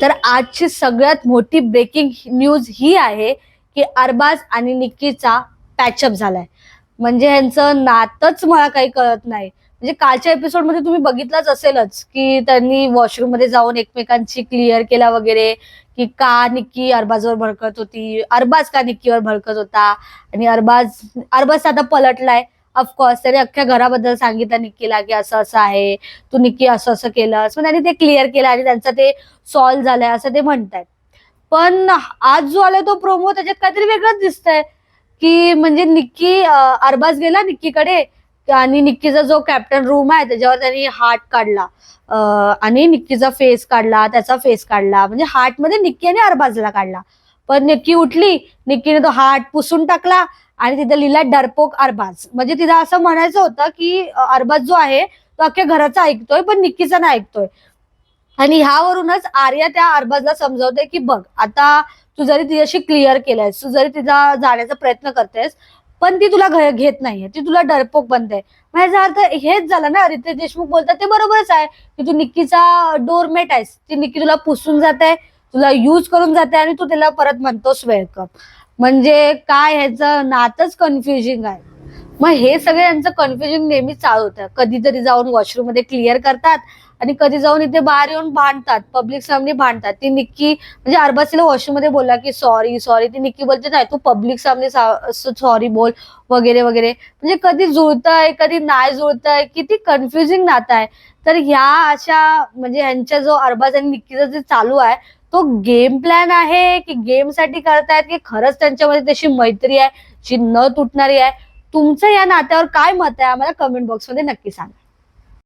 तर आजची सगळ्यात मोठी ब्रेकिंग न्यूज ही आहे की अरबाज आणि निक्कीचा पॅचअप झालाय. म्हणजे ह्यांचं नातच मला काही कळत नाही. म्हणजे कालच्या एपिसोडमध्ये तुम्ही बघितलंच असेलच की त्यांनी वॉशरूममध्ये जाऊन एकमेकांची क्लिअर केला वगैरे की का निक्की अरबाजवर भडकत होती अरबाज का निक्कीवर भडकत होता? आणि अरबाज अरबाज आता पलटलाय. ऑफकोर्स त्याने अख्ख्या घराबद्दल सांगितलं निक्कीला की असं असं आहे. तू निक्की असं असं केलंस. मग त्यांनी ते क्लिअर केलं आणि त्यांचं ते सॉल्व्ह झालंय असं ते म्हणतायत. पण आज जो आलाय तो प्रोमो त्याच्यात काहीतरी वेगळंच दिसतंय. की म्हणजे निक्की अरबाज गेला निक्कीकडे आणि निक्कीचा जो कॅप्टन रूम आहे त्याच्यावर त्यांनी हार्ट काढला. आणि निक्कीचा फेस काढला त्याचा फेस काढला. म्हणजे हार्टमध्ये निक्की आणि अरबाजला काढला. पण निक्की उठली निक्कीने तो हार्ट पुसून टाकला. आणि तिथे लिहिला डरपोक अरबाज. म्हणजे तिला असं म्हणायचं होतं की अरबाज जो आहे तो अख्ख्या घराचा ऐकतोय पण निक्कीचा नाही ऐकतोय. आणि ह्यावरूनच आर्या त्या अरबाजला समजवते की बघ आता तू जरी तिच्याशी क्लिअर केलंयस तू जरी तिचा जाण्याचा प्रयत्न करतेस पण ती तुला घेत नाहीये. ती तुला डरपोक बनते. मग याचा अर्थ हेच झालं ना? रितेश देशमुख बोलतात ते बरोबरच आहे की तू निक्कीचा डोरमेट आहेस. ती निक्की तुला पुसून जाते तुला युज करून जाते आणि तू तिला परत म्हणतोस वेलकम म्हणजे काय ह्याचं नातच कन्फ्युजिंग आहे. मग हे सगळे यांचं कन्फ्युजन नेहमी चालू होतं. कधीतरी जाऊन वॉशरूममध्ये क्लिअर करतात आणि कधी जाऊन इथे बाहेर येऊन भांडतात पब्लिक सामने भांडतात. ती निक्की म्हणजे अरबासीला वॉशरूममध्ये बोलला की सॉरी सॉरी ती निक्की बोलते नाही तू पब्लिक सामने सॉरी बोल वगैरे वगैरे. म्हणजे कधी जुळतंय कधी नाही जुळतंय किती कन्फ्युजिंग नातं आहे. तर ह्या अशा म्हणजे ह्यांचा जो अरबाज आणि निक्कीचं जे चालू आहे तो गेम प्लॅन आहे की गेमसाठी करतायत की खरंच त्यांच्यामध्ये तशी मैत्री आहे जी न तुटणारी आहे. तुमचं या नात्यावर काय मत आहे? आम्हाला कमेंट बॉक्समध्ये नक्की सांगा.